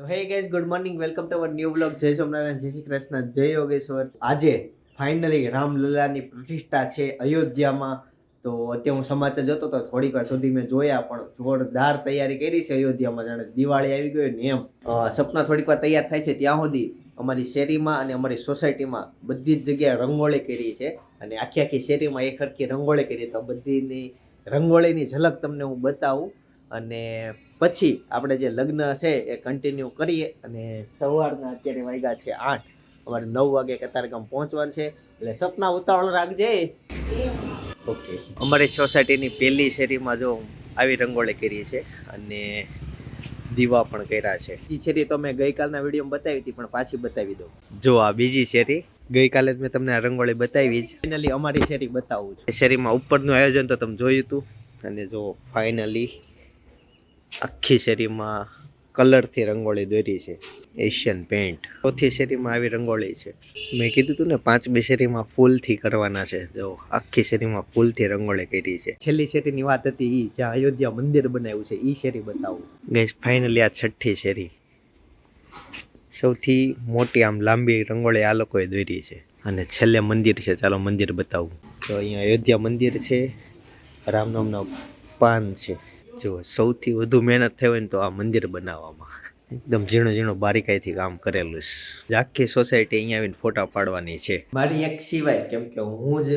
તો hey guys good morning welcome to our new blog જય સોમનારાયણ, જય શ્રી કૃષ્ણ, જય યોગેશ્વર. આજે ફાઇનલી રામલલાની પ્રતિષ્ઠા છે અયોધ્યામાં. તો અત્યારે હું સમાચાર જોતો તો થોડીક વાર સુધી મેં જોયા, પણ જોરદાર તૈયારી કરી છે અયોધ્યામાં. જાણે દિવાળી આવી ગઈ હોય ને એમ. સપના થોડીક વાર તૈયાર થાય છે ત્યાં સુધી અમારી શેરીમાં અને અમારી સોસાયટીમાં બધી જ જગ્યાએ રંગોળી કરી છે. અને આખી આખી શેરીમાં એક હરખી રંગોળી કરી. તો બધીની રંગોળીની ઝલક તમને હું બતાવું. અને પછી આપણે જે લગ્ન છે એ કન્ટિન્યુ કરીએ અને સવારના અત્યારે વાગ્યા છે આઠ. અમારે નવ વાગે કતારગામ પહોંચવાનું છે. એટલે સપના ઉતાવળ રાખજે. ઓકે અમારી સોસાયટીની પહેલી શેરીમાં જો આવી રંગોળી કરી છે અને દીવા પણ કર્યા છે. બીજી શેરી તો મેં ગઈકાલના વિડીયોમાં બતાવી હતી, પણ પાછી બતાવી દઉં. જો આ બીજી શેરી, ગઈકાલે જ મેં તમને આ રંગોળી બતાવી જ ફાઇનલી અમારી શેરી બતાવું છું. શેરીમાં ઉપરનું આયોજન તો તમે જોયું હતું. અને જો ફાઇનલી આખી શેરીમાં કલરથી રંગોળી દોરી છે એશિયન પેન્ટ ચોથી શેરીમાં આવી રંગોળી છે. મેં કીધું હતું ને પાંચમી શેરીમાં ફૂલથી કરવાના છે. જો આખી શેરીમાં ફૂલથી રંગોળી કરી છે. છેલ્લી શેરીની વાત હતી ઈ જ્યાં અયોધ્યા મંદિર બનાવ્યું છે ઈ શેરી બતાવું. ગઈશ ફાઇનલી આ છઠ્ઠી શેરી. સૌથી મોટી આમ લાંબી રંગોળી આ લોકોએ દોરી છે. અને છેલ્લે મંદિર છે ચાલો મંદિર બતાવું. તો અહીંયા અયોધ્યા મંદિર છે રામનામના પાન છે. જો સૌથી વધુ મહેનત થઈ હોય ને તો આ મંદિર બનાવવામાં. એકદમ ઝીણું ઝીણું બારીકાઈથી કામ કરેલું છે. આખી સોસાયટી અહીંયા આવીને ફોટા પાડવાની છે. મારી એક સિવાય કેમ કે હું જ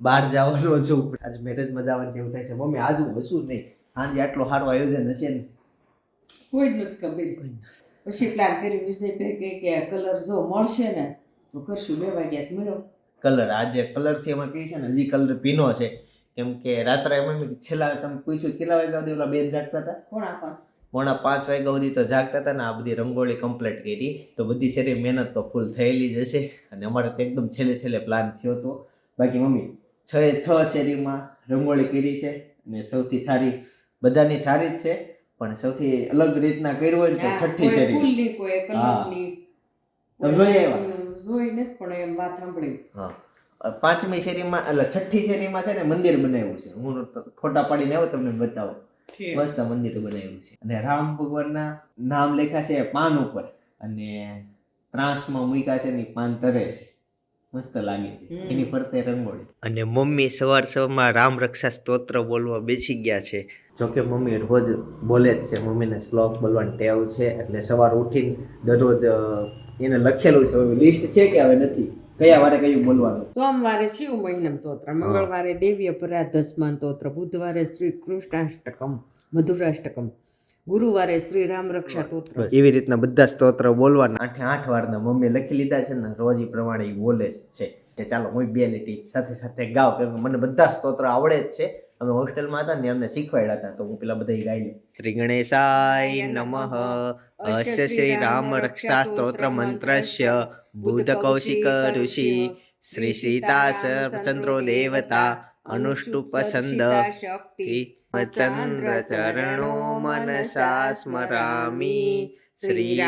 બહાર જવાનો છું. આજ મેરેજમાં જવાનું જેવું થાય છે. મમ્મી આજ હું હશું નહીં. સાંજે આટલો સારું આયોજન હશે ને. કોઈ જ નથી ખબર પછી પ્લાન કરી વિજયભાઈ કે કે કલર જો મળશે ને તો કરશું. બે વાગ્યા મળ્યો. કલર આજે કલર છે એમાં કહે છે ને હજી કલર પીનો છે. કેમ કે રાત્રે મમ્મી છેલ્લા તમે પૂછ્યું કેટલા વાગ્યા સુધી ઓલા બેન જાગતા હતા? પોણા પાંચ. પોણા પાંચ વાગ્યા સુધી તો જાગતા હતા ને આ બધી રંગોળી કમ્પ્લીટ કરી. તો બધી શેરી મહેનત તો ફૂલ થયેલી જ હશે. અને અમારે તો એકદમ છેલ્લે છેલ્લે પ્લાન થયો હતો. બાકી મમ્મી છ એ છ શેરીમાં રંગોળી કરી છે અને સૌથી સારી બધાની સારી જ છે. પણ સૌથી અલગ રીતના કર્યું હોય ને તો છઠ્ઠી શેરી. હા. તમે જોઈ આવ્યા? જોઈ પણ એમ વાત સાંભળી. હા. પાંચમી શેરીમાં એટલે છઠ્ઠી શેરીમાં છે ને મંદિર બનાવ્યું છે. હું ફોટા પાડીને આવ્યો તમને બતાવો. મસ્ત મંદિર બનાવ્યું છે. અને રામ ભગવાનના નામ લખ્યા છે પાન ઉપર. અને ત્રાસમાં મૂક્યા છે ને પાન તરે છે. મસ્ત લાગે છે. એની ફરતે રંગોળી. અને મમ્મી સવાર સવારમાં રામ રક્ષા સ્તોત્ર બોલવા બેસી ગયા છે. જોકે મમ્મી રોજ બોલે જ છે. મમ્મીને શ્લોક બોલવાની ટેવ છે. એટલે સવાર ઉઠીને દરરોજ એને લખેલું છે. લિસ્ટ છે કે હવે નથી? કયા વારે કયું બોલવાનું? સોમવારે શિવ મહિનમ સ્તોત્ર મંગળવારે દેવ્ય પરાધસ્માન સ્તોત્ર બુધવારે શ્રી કૃષ્ણાષ્ટકમ મધુરાષ્ટકમ ગુરુવારે શ્રી રામ રક્ષા સ્તોત્ર. એવી રીતના બધા સ્તોત્ર બોલવાના. આઠે આઠ વારના મમ્મી લખી લીધા છે ને રોજ એ પ્રમાણે બોલે છે. કે ચાલો હું બે લીટી સાથે સાથે ગાવ કેમ કે મને બધા સ્તોત્ર આવડે જ છે. અમે હોસ્ટેલમાં હતા ને અમને શીખવાડ્યા હતા તો હું પેલા બધા ગાઈ લઉં શ્રી ગણેશાય નમઃ અસ્ય શ્રી રામ રક્ષા સ્તોત્ર મંત્રસ્ય. बुध कौशिक ऋषी श्री सीता सर्वचंद्रो देवता अनुष्टुप संद चंद्र चरणो मनसा स्मरामी। શરણો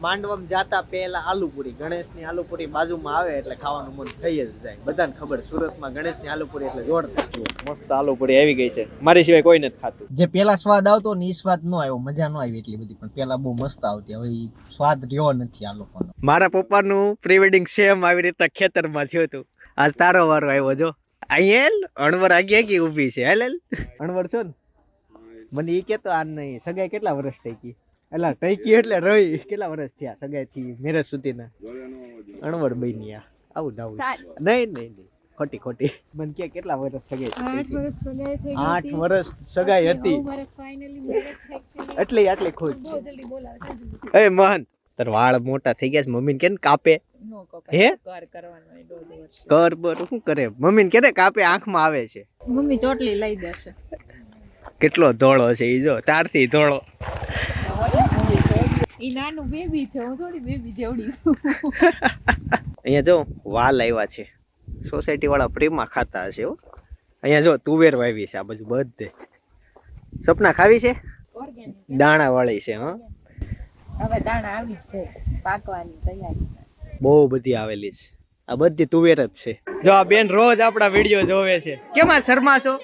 માંડવમ જાતા પહેલા આલુપુરી ગણેશની આલુપુરી બાજુમાં આવે એટલે ખાવાનું મન થઈ જ જાય. બધાને ખબર સુરતમાં ગણેશની આલુપુરી એટલે જોરદાર મસ્ત આલુપુરી આવી ગઈ છે. મારી સિવાય કોઈ નથી ખાતું. જે પેલા સ્વાદ આવતો ને એ સ્વાદ નો આવ્યો મજા નો આવી એટલી બધી પણ પેલા બહુ મસ્ત આવતી. હવે સ્વાદ રહ્યો નથી આ લોકોનો. મારા પપ્પાનું પ્રી વેડિંગ સેમ આવી રીતે ખેતરમાં થયું હતું. આજ તારો વારો આવ્યો જો. અહીંયા અણવર આગી આગી ઊભી છે? હેલ હેલ. અણવર છો ને? મને એ કેતો આ નહીં સગાઈ કેટલા વર્ષ થઈ ગઈ? એટલે થઈ એટલે રવિ કેટલા વર્ષ થયા સગાઈ થી મેરેજ સુધીના? અણવર બન્યા. આવું નવું નહીં નહીં નહીં. ખોટી ખોટી. મને કે કેટલા વર્ષ સગાઈ આઠ વર્ષ સગાઈ હતી. એટલી આટલી ખુશ. એ મહન તાર વાળ મોટા થઈ ગયા છે મમ્મીને કેને કાપે? હે? કર બર શું કરે? મમ્મીને કેને કાપે? આંખમાં આવે છે. મમ્મી ચોટલી લઈ દેશે. કેટલો ધોળો છે એ જો તારથી ધોળો. નાનું બેબી છે હું થોડી બેબી જેવડી છું. અહીંયા જો વાલ આવ્યા છે. સોસાયટી વાળા પ્રેમમાં ખાતા હશે અહીંયા જો તુવેર વાવી છે આ બાજુ બધે. સપના ખાવી છે? દાણા વાળી છે હા? હવે દાણા આવી છે પાકવાની તૈયારી. બહુ બધી આવેલી છે. આ બધી તુવેર જ છે. જો આ બેન રોજ આપણા વીડિયો જોવે છે. કેમાં શર્મા છો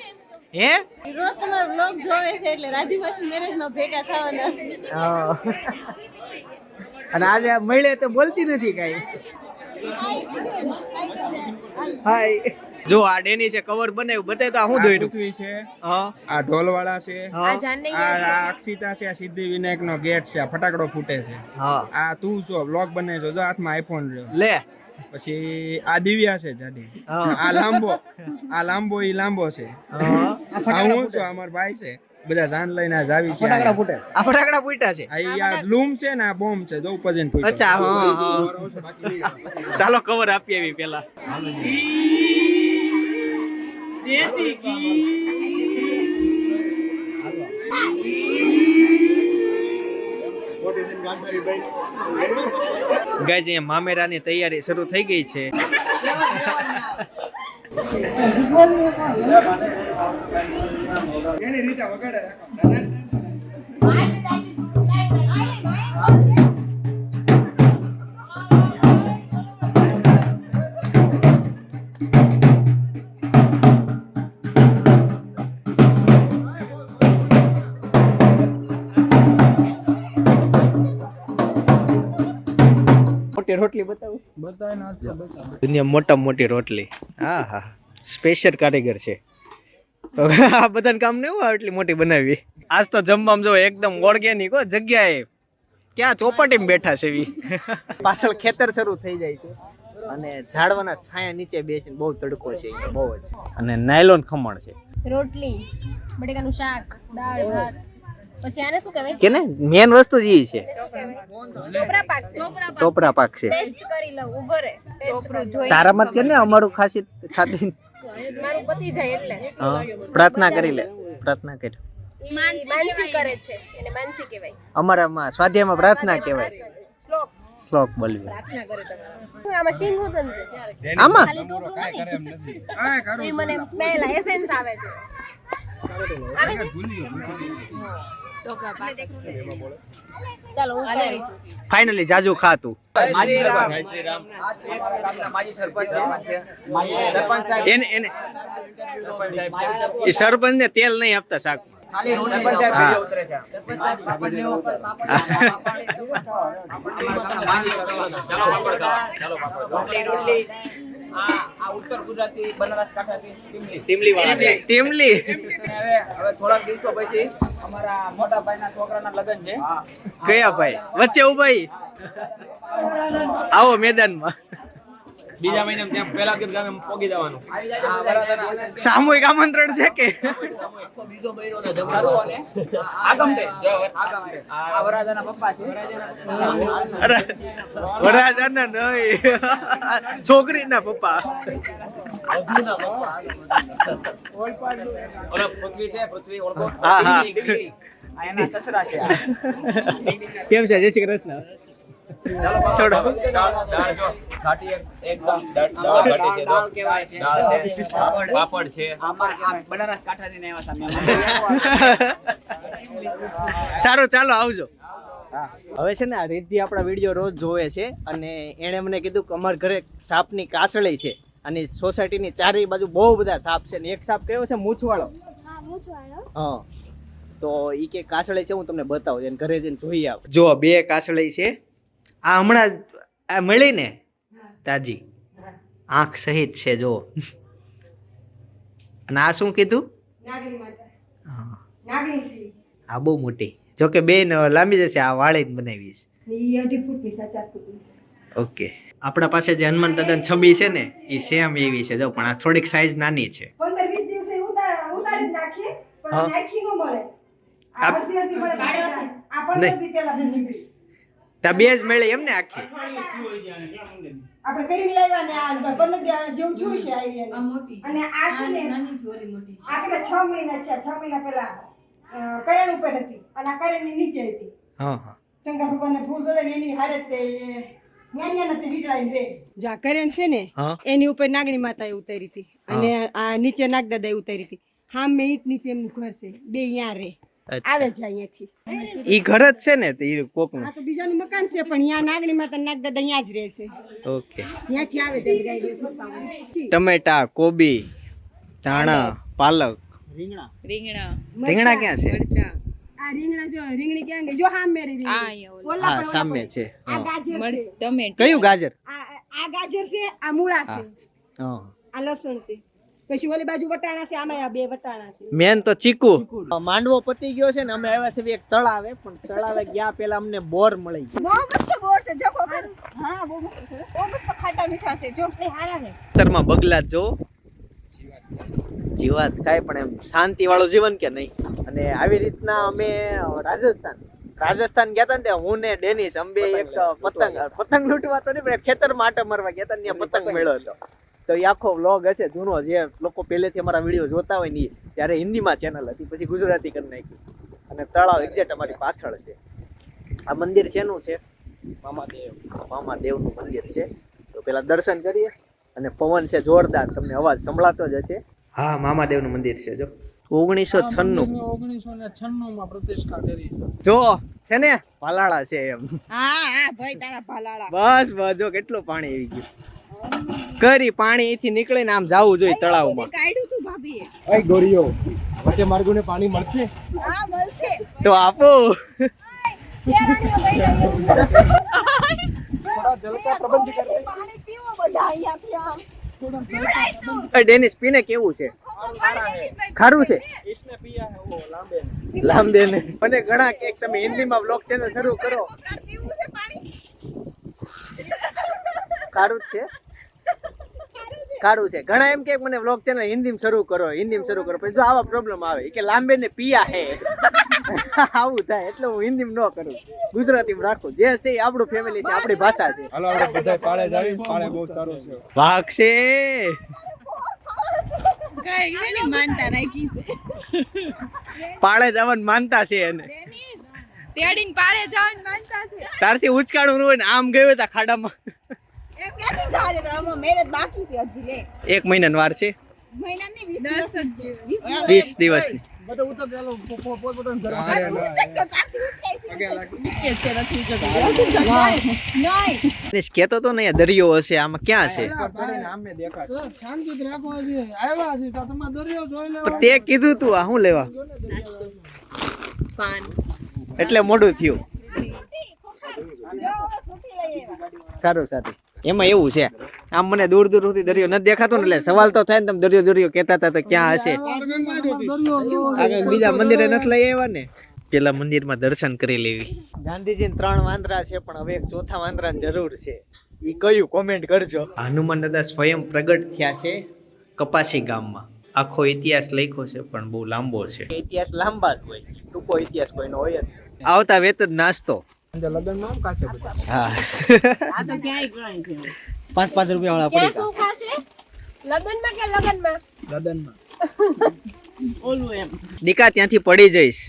હે? રોજ તમારો બ્લોગ જોવે છે એટલે રાધી માસી મેરેજમાં ભેગા થવાના. હા. અને આજે મળે તો બોલતી નથી કઈ. હાય. જો આ ડેની છે કવર બનાવ્યું બતાય તો આ શું આ પૃથ્વી છે હા. આ ઢોલવાળા છે આ આ અક્ષિતા છે આ સિદ્ધિ વિનાયક નો ગેટ છે આ ફટાકડો ફૂટે છે. હા. આ તું છો બ્લોગ બને છો જો હાથમાં આઈફોન રહ્યો. લે. પછી આ દિવ્યા છે જાડી. આ લાંબો આ લાંબો ઈ લાંબો છે. આ હું છું અમાર ભાઈ છે. બધા જાન લઈને આ જાવી છે ફટાકડા ફૂટે. આ ફટાકડા ફૂટ્યા છે. આ આ લૂમ છે ને આ બોમ્બ છે જો પજન ફૂટ્યો. અચ્છા હા હા ચાલો કવર આપી આવી પેલા ગાય અહીંયા મામેરાની તૈયારી શરૂ થઈ ગઈ છે. રીતે વગાડે? રોટલી બતાવું? ના. દુનિયા મોટા મોટી રોટલી. હા હા સ્પેશિયલ કારીગર છે. તો આ બધાને કામ નહીં હોય એટલી મોટી બનાવી? આજ તો જમવામાં જો એકદમ ઓર્ગેનિક હો જગ્યાએ. ક્યાં ચોપાટી બેઠા છે એવી પાછળ ખેતર શરૂ થઈ જાય છે. અને ઝાડવાના છાયા નીચે બેસીને બહુ તડકો છે બહુ જ. અને નાયલોન ખમણ છે. રોટલી બટેકાનું શાક દાળ ભાત. પછી આને શું કહેવાય? કે ને મેન વસ્તુ જ ઈ છે. ટોપરા પાક ટોપરા ટોપરા પાક છે. ટેસ્ટ કરી લઉં ઊભો રે ટેસ્ટ જોઈ તારા મત કે ને અમારું ખાસી ખાધી. મારું પતિ જાય એટલે. પ્રાર્થના કરી લે પ્રાર્થના કરી. માનસી કરે છે એને માનસી કહેવાય. અમારામાં સ્વાધ્યાયમાં પ્રાર્થના કહેવાય. શ્લોક. શ્લોક બોલવી. પ્રાર્થના કરે તમે શું આમાં? સિંગોતન છે આમાં નથી. હા કરું મને સ્મેલ એસેન્સ આવે છે. આવે છે? ચાલો ફાઇનલી જાજુ ખાતું. સરપંચ ને તેલ નહીં આપતા શાક આ ઉત્તર ગુજરાતી બનાસકાંઠાથી ટીમલી. ટીમલી હવે હવે થોડાક દિવસો પછી અમારા મોટા ભાઈના છોકરાના લગ્ન છે. કયા ભાઈ? વચ્ચે ઉભાઈ આવો મેદાનમાં. બીજા મહિને ત્યાં પહેલા કે ગામે પોગી જવાનું. સામૂહિક આમંત્રણ છે કે? આગમ છે આ વરાજાના પપ્પા છે. અરે વરરાજાના નહીં. છોકરીના પપ્પા. ઓલા પૃથ્વી છે પૃથ્વી ઓળખો. હા, હા. ટીમલી. એના સસરા છે. કેમ છે? જય શ્રી કૃષ્ણ. પાપડ. છે. સારું ચાલો આવજો. હવે છે ને આ રિદ્ધિ આપણા વીડિયો રોજ જોવે છે અને એણે મને કીધું કે અમારા ઘરે સાપની કાસળી છે અને સોસાયટીની ચારે બાજુ બહુ બધા સાપ છે ને એક સાપ કયો છે? મૂછવાળો. હા તો ઈ કે કાસળી છે હું તમને બતાવું એને ઘરે જઈને જોઈ આવ. જો બે કાસળી છે. આ હમણાં આ મળી ને તાજી આંખ સહિત છે જો અને આ શું કીધું? હા. આ બહુ મોટી. જો કે બે લાંબી જશે આ વાળી જ બનાવીશ ઓકે. આપણા પાસે જે હનુમાન દાદા છબી છે ને એ સેમ એવી છે જો પણ આ થોડીક સાઈઝ નાની છે. નાખી મળે. ત્યાં બે જ મળે એમ ને આખી. આપણે કરીને લાવ્યા ને આ પંદર દી જેવું જોયું છે આવી. અને આ છે ને આ પેલા 6 મહિના થયા 6 મહિના પહેલા કરણ ઉપર હતી અને આ કરેણની નીચે હતી. હા હા. શંકર ભગવાનને ફૂલ ચડે એની હારે તે ન્યા નથી વિકળાઈને રે જો આ કરેણ છે ને એની ઉપર નાગણી માતાએ ઉતારી હતી. અને આ નીચે નાગદાદાએ ઉતારી હતી. હા મેં ઈટ નીચે એમનું ઘર છે. બે અહીંયા રે. આવે છે અહીંયાથી. ઈ ઘર જ છે ને ઈ કોકનું? આ તો બીજાનું મકાન છે પણ અહીંયા નાગણી માતા નાગદાદા અહીંયા જ રહે છે. ઓકે. અહીંયાથી આવે છે. ટમેટા કોબી ધાણા પાલક. રીંગણા. રીંગણા. રીંગણા ક્યાં છે? મરચા. આ રીંગણા જો રીંગણી ક્યાં ગઈ? જો હામ રીંગણી. અહીંયા ઓલા. ઓલા હા સામે છે. આ ગાજર છે. ટમેટા. કયું ગાજર? આ આ ગાજર છે આ મૂળા છે. હા. આ લસણ છે. પછી ઓલી બાજુ વટાણા છે આમાં આ બે વટાણા છે. મેન તો ચીકુ. માંડવો પતી ગયો છે ને અમે આવ્યા છે એક તળાવે પણ તળાવે ગયા પેલા અમને બોર મળી ગયો. બહુ મસ્ત બોર છે જો કોકર હા બહુ મસ્ત છે. બહુ મસ્ત ખાટા મીઠા છે જો. એ હારા છે. તરમાં બગલા જો. જીવાત ખાય પણ એમ શાંતિ વાળું જીવન કે નહીં? અને આવી રીતના અમે રાજસ્થાન. રાજસ્થાન ગયા હતા ને હું ને ડેનિસ અંબે એક પતંગ પતંગ લૂંટવા તો નહીં પણ ખેતર ખેતરમાં મરવા ગયા હતા ને ત્યાં પતંગ મેળો હતો. તો એ આખો વ્લોગ હશે જૂનો જે લોકો પહેલેથી અમારા વીડિયો જોતા હોય ને એ ત્યારે હિન્દીમાં ચેનલ હતી પછી ગુજરાતી કરી નાખી અને તળાવ એક્ઝેક્ટ અમારી પાછળ છે. આ મંદિર શેનું છે? મામાદેવ. મામાદેવનું મંદિર છે. તો પેલા દર્શન કરીએ. અને પવન છે જોરદાર તમને અવાજ સંભળાતો જ હશે. હા મામા દેવનું મંદિર છે જો. ઓગણીસો છન્નું. ઓગણીસો ને છન્નું માં પ્રતિષ્ઠા કરી. જો છે ને? પાલાળા છે એમ. હા હા ભાઈ તારા ભાલાળા. બસ બસ જો કેટલું પાણી આવી ગયું. કરી પાણી એથી નીકળીને આમ જવું જોઈએ તળાવમાં. કાઢ્યું તું ભાભી એ ગોરીઓ વચ્ચે માર્ગોને પાણી મળશે? તો આપો. પીને કેવું છે? ખારું છે? લાંબે. ને. ઘણા કે તમે હિન્દીમાં બ્લોગ ચેનલ શરૂ કરો. ખારું જ છે? ખારું છે. ઘણા એમ કે મને વ્લોગ ચેનલ હિન્દીમાં શરૂ કરો હિન્દીમાં શરૂ કરો. પછી જો આવા પ્રોબ્લેમ આવે કે લાંબે ને પિયા હે. આવું થાય એટલે હું હિન્દીમાં ન કરું. ગુજરાતીમાં રાખું. જે છે એ આપણું ફેમિલી છે આપણી ભાષા છે. હાલો આપણે બધા પાળે જાવી પાળે બહુ સારું છે. છે પાળે જવાનું માનતા છે એને. તેડીને પાડે જવાનું માનતા છે. તારથી ઉચકાણું હોય ને આમ ગયો તા ખાડામાં. જવા દે આમાં મેરેજ બાકી છે હજી લે. એક મહિનાનો વાર છે? મહિના ની વીસ દિવસ. વીસ વીસ દિવસની. બધા ઉતર ચાલો પોત પોતાનું ઘર દિવસ ઉચક તો તારથી ઉચકાય છે. ને કહેતો તો ને દરિયો હશે આમાં ક્યાં છે? આમે દેખાશે. શાંતિથી રાખવા છે આવ્યા છે તો તમારે દરિયો જોઈ લેવા તે કીધું તું આ શું લેવા? પાન. એટલે મોડું થયું. જો સારું સારું. એમાં એવું છે. આમ મને દૂર દૂર સુધી દરિયો નથી દેખાતો ને એટલે સવાલ તો થાય ને તમે દરિયો દરિયો કહેતા હતા તો ક્યાં હશે? આગળ બીજા મંદિરે નથી લઈ આવ્યા ને? પેલા મંદિરમાં દર્શન કરી લેવી. ગાંધીજી ત્રણ વાંદરા છે પણ હવે એક ચોથા વાંદરાની જરૂર છે. એ કયું કોમેન્ટ કરજો. હનુમાન દાદા સ્વયં પ્રગટ થયા છે કપાસી ગામમાં. આખો ઇતિહાસ લખ્યો છે પણ બહુ લાંબો છે. ઇતિહાસ લાંબા જ હોય. ટૂંકો ઇતિહાસ કોઈનો હોય જ આવતા વેત જ નાસ્તો. લગ્નમાં કાશે બધા. હા. આ તો ક્યાંય ગણાય છે પાંચ પાંચ રૂપિયા વાળા પડી શું ખાશે? લગ્નમાં કે લગ્નમાં? લગનમાં ઓલું એમ. દીકા ત્યાંથી પડી જઈશ.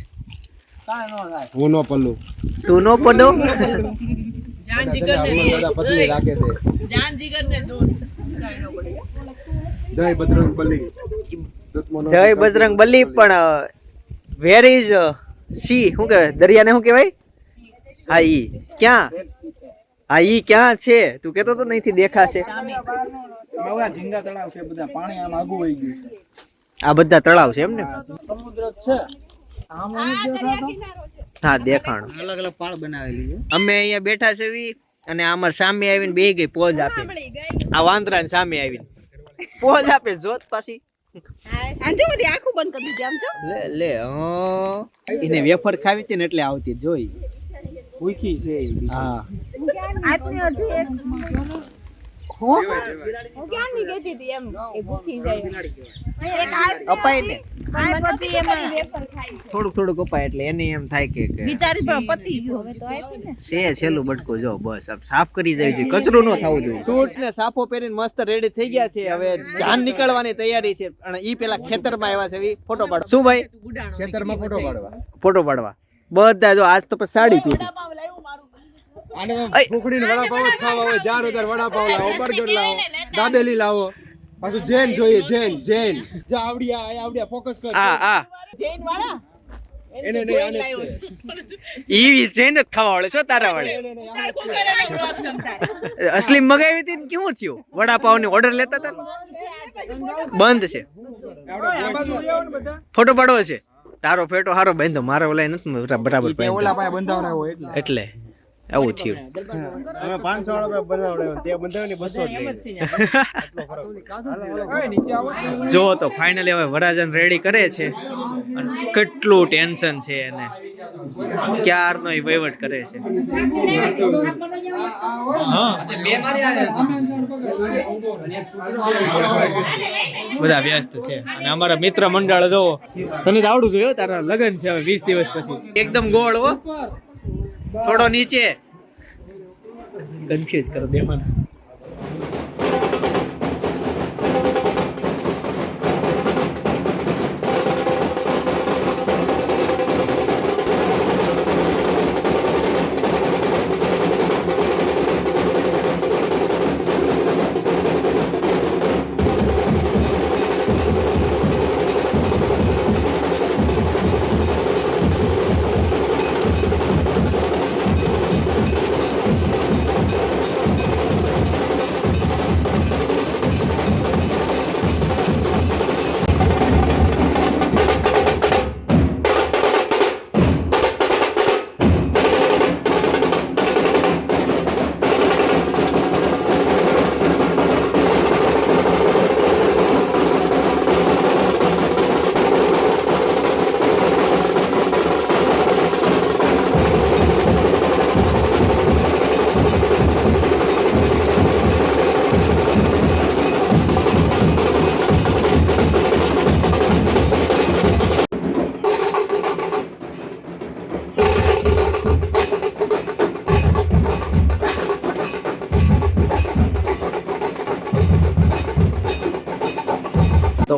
કાંઈ ન થાય. હું નો પલ્લુ. તું નો પડો જાન જીગર ને બધા રાખે છે. જાન જીગર ને દોસ્ત. કઈ ન પડે. જય બજરંગ બલી. જય બજરંગ બલી પણ વેર ઇઝ સી શું કહેવાય? દરિયાને શું કહેવાય? હા ઈ ક્યાં? હા ઈ ક્યાં છે? તું કેતો તો નહીંથી દેખાશે. ઝીંગા તળાવ છે બધા પાણી આમ આગું વહી ગયું આ બધા તળાવ છે એમ ને? સમુદ્ર છે. નથી હા દેખાણ. અલગ અલગ પાળ બનાવેલી છે. અમે અહીંયા બેઠા છે વી અને આમાં સામે આવીને બે ગઈ પોજ આપી. આ વાંદરા સામે આવીને. પોજ આપે જોત પાછી. આંખું બંધ કરી દીધી આમ જો. લે લે એને વેફર ખાવી હતી ને એટલે આવતી જોઈ. ભૂખી છે હા. આજની અડધી એક હું? ક્યારની કહેતી હતી એમ? એ ભૂખી જાય. એક અપાય ને. આ પછી એમાં વેફર ખાય છે. થોડુંક થોડુંક અપાય એટલે એને એમ થાય કે બિચારી પણ પતી ગયું હવે તો ને. છે છેલ્લું બટકું જો બસ. આમ સાફ કરી દેવી જોઈએ. કચરો ન થવું જોઈએ. સૂટ ને સાફો પહેરીને મસ્ત રેડી થઈ ગયા છે. હવે જાન નીકળવાની તૈયારી છે. અને ઈ પેલા ખેતરમાં આવ્યા છે. ફોટો પાડો. શું ભાઈ? ખેતરમાં ફોટો પાડવા. ફોટો પાડવા. બધા જો આજ તો પછી સાડી પીધી આને ભૂખડીને વડાપાવ જ ખાવા હોય જાર ઉધર વડાપાવ લાવો બર્ગર લાવો દાબેલી લાવો. પાછું જૈન જોઈએ જૈન જૈન જા આવડિયા આ આવડિયા ફોકસ કર. આ આ જૈન વાળા? એને નહીં આને જ તે. જ ખાવા વાળે છો તારા વાળે. અસલી મગાવી હતી ને કેવું થયું? વડાપાવની ઓર્ડર લેતા હતા બંધ છે. ફોટો પાડવો છે. તારો ફેટો હારો બાંધો મારે ઓલા નથી બરાબર એટલે. આવું થયું. અમે 500 વાળો. બનાવડાવ્યો તે બંધાવની 200 જ તો ફાઇનલી હવે વરાજન રેડી કરે છે. અને કેટલું ટેન્શન છે એને. ક્યારનો એ વહીવટ કરે છે. બધા વ્યસ્ત છે. અને અમારા મિત્ર મંડળ જો તને તો આવડું જોયો હો, તારા લગન છે હવે વીસ દિવસ પછી. એકદમ ગોળ હો. થોડો નીચે. કન્ફ્યુઝ કરો દેવાનું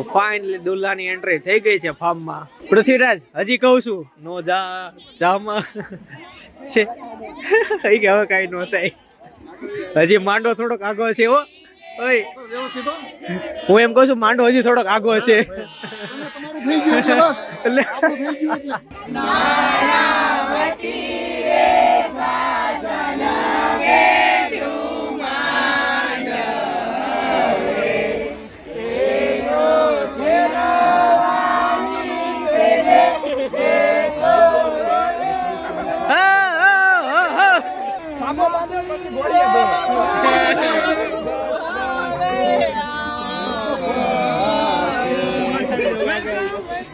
ફાઇનલી દુલ્હાની એન્ટ્રી થઈ ગઈ છે ફાર્મમાં. પૃથ્વીરાજ હજી કહું છું નો જા જામાં. છે. એ કે હવે કાંઈ ન થાય. હજી માંડો થોડોક આગો છે હો. ઓય. હું એમ કહું છું માંડો હજી થોડોક આગો છે હા,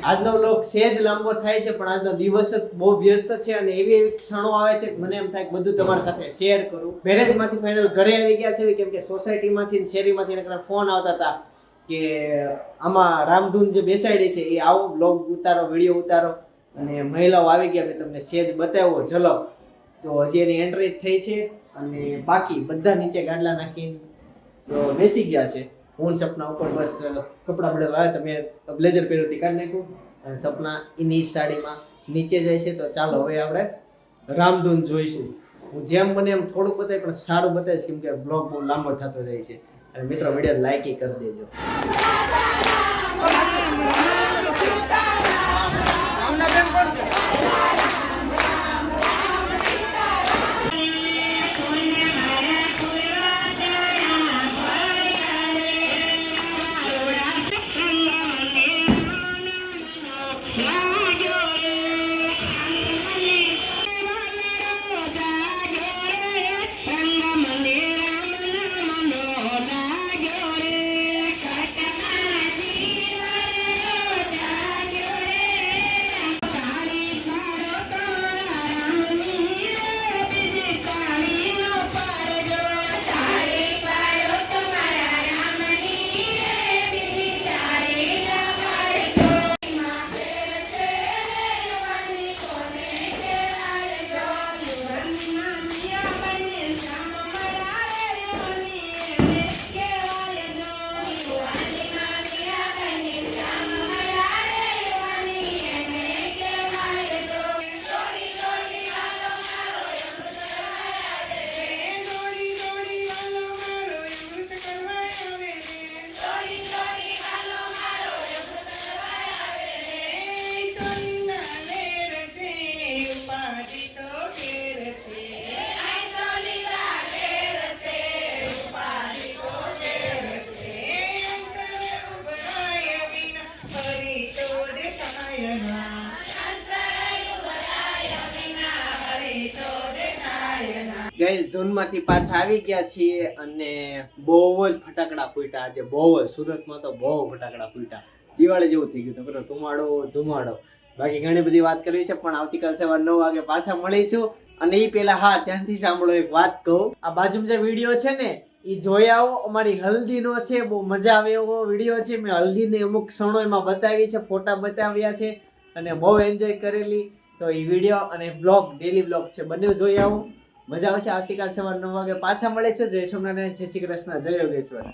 આજનો લોક સેજ લાંબો થાય છે, પણ આજનો દિવસ બહુ વ્યસ્ત છે અને એવી એવી ક્ષણો આવે છે મને એમ થાય કે બધું તમારી સાથે શેર કરું. મેરેજમાંથી ફાઇનલ ઘરે આવી ગયા છે, કેમ કે સોસાયટીમાંથી શેરીમાંથી નકરા ફોન આવતા હતા કે આમાં રામધૂન જે બેસાડી છે એ આવો બ્લોગ ઉતારો વીડિયો ઉતારો. અને મહિલાઓ આવી ગયા, મેં તમને સેજ બતાવ્યો, ઝલક. તો હજી એની એન્ટ્રી થઈ છે. અને બાકી બધા નીચે ગાડલા નાખીને બેસી ગયા છે. હું સપના ઉપર બસ કપડાં બડેલા આવે તમે બ્લેઝર પહેર્યું તે કાઢી નાખ્યું. અને સપના એની સાડીમાં નીચે જાય છે. તો ચાલો, હવે આપણે રામધૂન જોઈશું. હું જેમ બને એમ થોડુંક બતાવી પણ સારું બતાવીશ, કેમ કે બ્લોગ બહુ લાંબો થતો જાય છે. અને મિત્રો વીડિયો લાઈક કરી દેજો. Yeah. ગઈસ ધૂનમાંથી પાછા આવી ગયા છીએ અને બહુ જ ફટાકડા ફૂટ્યા આજે. બહુ જ. સુરતમાં તો બહુ ફટાકડા ફૂટ્યા. દિવાળી જેવું થઈ ગયું તો ધુમાડો ધુમાડો. બાકી ઘણી બધી વાત કરવી છે, પણ આવતીકાલ સવાર નવ વાગે પાછા મળીશું. અને એ પેલા હા ત્યાંથી સાંભળો એક વાત કહું. આ બાજુમાં જે વીડિયો છે ને એ જોઈ આવો. અમારી હલ્દીનો છે, બહુ મજા આવે એવો વીડિયો છે. મેં હલ્દીને અમુક ક્ષણો એમાં બતાવી છે, ફોટા બતાવ્યા છે અને બહુ એન્જોય કરેલી. તો એ વીડિયો અને બ્લોગ ડેલી બ્લોગ છે, બંને જોઈ આવો. મજા આવશે. આવતીકાલ સવાર નવ વાગે પાછા મળે છે. જય સોમનાથ જય શ્રી કૃષ્ણ. જય યોગેશ્વર.